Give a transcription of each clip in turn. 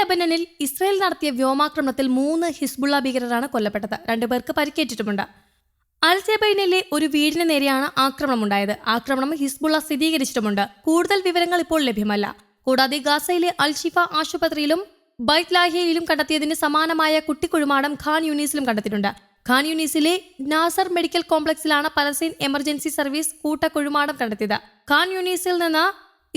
ലെബനനിൽ Israel നടത്തിയ വ്യോമാക്രമണത്തിൽ മൂന്ന് ഹിസ്ബുള്ള ഭീകരരാണ് കൊല്ലപ്പെട്ടത്. രണ്ടുപേർക്ക് പരിക്കേറ്റിട്ടുമുണ്ട്. അൽജബൈനിലെ ഒരു വീടിന് നേരെയാണ് ആക്രമണമുണ്ടായത്. ആക്രമണം ഹിസ്ബുള്ള സ്ഥിരീകരിച്ചിട്ടുമുണ്ട്. കൂടുതൽ വിവരങ്ങൾ ഇപ്പോൾ ലഭ്യമല്ല. കൂടാതെ ഗാസയിലെ അൽഷിഫ ആശുപത്രിയിലും ബൈത്ലാഹിയയിലും കണ്ടെത്തിയതിന് സമാനമായ കുട്ടിക്കുഴുമാടം ഖാൻ യൂണീസിലും കണ്ടെത്തിയിട്ടുണ്ട്. ഖാൻ യൂണീസിലെ നാസർ മെഡിക്കൽ കോംപ്ലക്സിലാണ് പലസ്തീൻ എമർജൻസി സർവീസ് കൂട്ടക്കുഴുമാടം കണ്ടെത്തിയത്. ഖാൻ യൂണീസിൽ നിന്ന്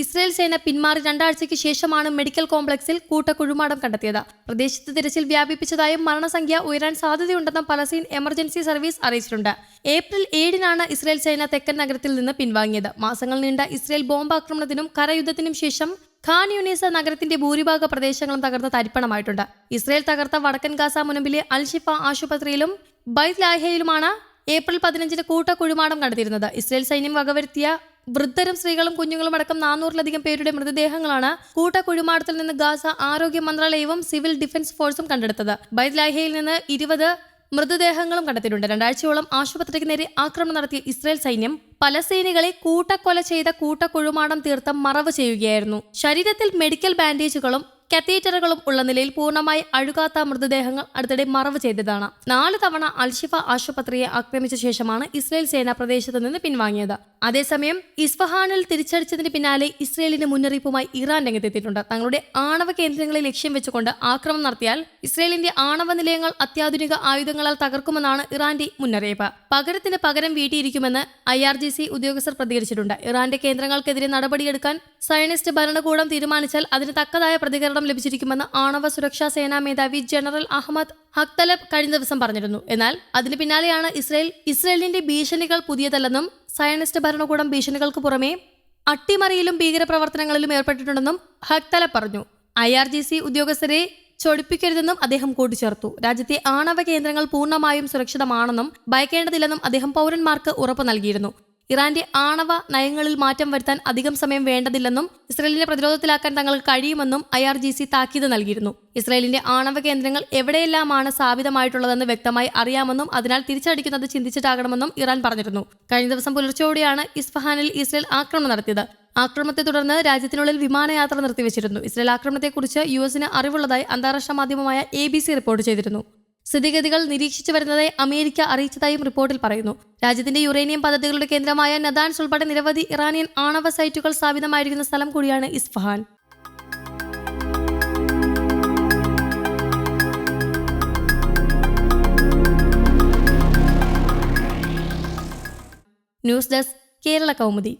ഇസ്രായേൽ സേന പിന്മാറി രണ്ടാഴ്ചയ്ക്ക് ശേഷമാണ് മെഡിക്കൽ കോംപ്ലക്സിൽ കൂട്ടക്കുഴുമാടം കണ്ടെത്തിയത്. പ്രദേശത്ത് തിരച്ചിൽ വ്യാപിപ്പിച്ചതായും മരണസംഖ്യ ഉയരാൻ സാധ്യതയുണ്ടെന്നും പലസ്തീൻ എമർജൻസി സർവീസ് അറിയിച്ചിട്ടുണ്ട്. ഏപ്രിൽ ഏഴിനാണ് ഇസ്രായേൽ സേന തെക്കൻ നഗരത്തിൽ നിന്ന് പിൻവാങ്ങിയത്. മാസങ്ങൾ നീണ്ട ഇസ്രായേൽ ബോംബാക്രമണത്തിനും കരയുദ്ധത്തിനും ശേഷം ഖാൻ യൂനീസ നഗരത്തിന്റെ ഭൂരിഭാഗ പ്രദേശങ്ങളും തകർന്ന തരിപ്പണമായിട്ടുണ്ട്. ഇസ്രായേൽ തകർത്ത വടക്കൻ ഗാസ മുനമ്പിലെ അൽഷിഫ ആശുപത്രിയിലും ബൈത് ലാഹയിലുമാണ് ഏപ്രിൽ പതിനഞ്ചിന് കൂട്ടക്കുഴുമാടം കണ്ടെത്തിയിരുന്നത് ഇസ്രായേൽ സൈന്യം വകവരുത്തിയ വൃദ്ധരും സ്ത്രീകളും കുഞ്ഞുങ്ങളും അടക്കം നാനൂറിലധികം പേരുടെ മൃതദേഹങ്ങളാണ് കൂട്ടക്കുഴുമാടത്തിൽ നിന്ന് ഗാസ ആരോഗ്യ മന്ത്രാലയവും സിവിൽ ഡിഫൻസ് ഫോഴ്സും കണ്ടെടുത്തത്. ബൈദ്ലാഹയിൽ ലാഹയിൽ നിന്ന് ഇരുപത് മൃതദേഹങ്ങളും കണ്ടെത്തിയിട്ടുണ്ട്. രണ്ടാഴ്ചയോളം ആശുപത്രിക്ക് നേരെ ആക്രമണം നടത്തിയ ഇസ്രായേൽ സൈന്യം പലസ്തീനികളെ കൂട്ടക്കൊല ചെയ്ത കൂട്ടക്കുഴുമാടം തീർത്ത മറവ് ചെയ്യുകയായിരുന്നു. ശരീരത്തിൽ മെഡിക്കൽ ബാൻഡേജുകളും കത്തീറ്ററുകളും ഉള്ള നിലയിൽ പൂർണമായി അഴുകാത്ത മൃതദേഹങ്ങൾ അടുത്തിടെ മറവ് ചെയ്തതാണ്. നാല് തവണ അൽഷിഫ ആശുപത്രിയെ ആക്രമിച്ച ശേഷമാണ് ഇസ്രായേൽ സേന പ്രദേശത്ത് നിന്ന് പിൻവാങ്ങിയത്. അതേസമയം ഇസ്ഫഹാനിൽ തിരിച്ചടിച്ചതിന് പിന്നാലെ ഇസ്രയേലിന്റെ മുന്നറിയിപ്പുമായി ഇറാൻ രംഗത്തെത്തിയിട്ടുണ്ട്. തങ്ങളുടെ ആണവ കേന്ദ്രങ്ങളെ ലക്ഷ്യം വെച്ചുകൊണ്ട് ആക്രമണം നടത്തിയാൽ ഇസ്രയേലിന്റെ ആണവ നിലയങ്ങൾ അത്യാധുനിക ആയുധങ്ങളാൽ തകർക്കുമെന്നാണ് ഇറാന്റെ മുന്നറിയിപ്പ്. പകരത്തിന് പകരം വീട്ടിയിരിക്കുമെന്ന് ഐ ആർ ജി സി ഉദ്യോഗസ്ഥർ പ്രതികരിച്ചിട്ടുണ്ട്. ഇറാന്റെ കേന്ദ്രങ്ങൾക്കെതിരെ നടപടിയെടുക്കാൻ സയനിസ്റ്റ് ഭരണകൂടം തീരുമാനിച്ചാൽ അതിന് തക്കതായ പ്രതികരണം ലഭിച്ചിരിക്കുമെന്ന് ആണവ സുരക്ഷാ സേനാ മേധാവി ജനറൽ അഹമ്മദ് ഹക്തലബ് കഴിഞ്ഞ ദിവസം പറഞ്ഞിരുന്നു. എന്നാൽ അതിന് പിന്നാലെയാണ് ഇസ്രയേൽ ഇസ്രയേലിന്റെ ഭീഷണികൾ പുതിയതല്ലെന്നും സയനിസ്റ്റ് ഭരണകൂടം ഭീഷണികൾക്ക് പുറമെ അട്ടിമറിയിലും ഭീകരപ്രവർത്തനങ്ങളിലും ഏർപ്പെട്ടിട്ടുണ്ടെന്നും ഹക്തല പറഞ്ഞു. ഐ ആർ ജി സി ഉദ്യോഗസ്ഥരെ ചൊടിപ്പിക്കരുതെന്നും അദ്ദേഹം കൂട്ടിച്ചേർത്തു. രാജ്യത്തെ ആണവ കേന്ദ്രങ്ങൾ പൂർണമായും സുരക്ഷിതമാണെന്നും ഭയക്കേണ്ടതില്ലെന്നും അദ്ദേഹം പൗരന്മാർക്ക് ഉറപ്പ് നൽകിയിരുന്നു. ഇറാന്റെ ആണവ നയങ്ങളിൽ മാറ്റം വരുത്താൻ അധികം സമയം വേണ്ടതില്ലെന്നും ഇസ്രയേലിനെ പ്രതിരോധത്തിലാക്കാൻ തങ്ങൾക്ക് കഴിയുമെന്നും ഐ ആർ ജി സി താക്കീത് നൽകിയിരുന്നു. ഇസ്രയേലിന്റെ ആണവ കേന്ദ്രങ്ങൾ എവിടെയെല്ലാമാണ് സ്ഥാപിതമായിട്ടുള്ളതെന്ന് വ്യക്തമായി അറിയാമെന്നും അതിനാൽ തിരിച്ചടിക്കുന്നത് ചിന്തിച്ചിട്ടാകണമെന്നും ഇറാൻ പറഞ്ഞിരുന്നു. കഴിഞ്ഞ ദിവസം പുലർച്ചെയോടെയാണ് ഇസ്ഫഹാനിൽ ഇസ്രയേൽ ആക്രമണം നടത്തിയത്. ആക്രമണത്തെ തുടർന്ന് രാജ്യത്തിനുള്ളിൽ വിമാനയാത്ര നിർത്തിവച്ചിരുന്നു. ഇസ്രയേൽ ആക്രമണത്തെക്കുറിച്ച് യു എസിന് അറിവുള്ളതായി അന്താരാഷ്ട്ര മാധ്യമമായ എ ബി സി റിപ്പോർട്ട് ചെയ്തിരുന്നു. സ്ഥിതിഗതികൾ നിരീക്ഷിച്ചു വരുന്നതായി അമേരിക്ക അറിയിച്ചതായും റിപ്പോർട്ടിൽ പറയുന്നു. രാജ്യത്തിന്റെ യുറേനിയം പദ്ധതികളുടെ കേന്ദ്രമായ നദാൻസ് ഉൾപ്പെടെ നിരവധി ഇറാനിയൻ ആണവ സൈറ്റുകൾ സ്ഥാപിതമായിരിക്കുന്ന സ്ഥലം കൂടിയാണ് Isfahan. News desk Kerala Kaumudi.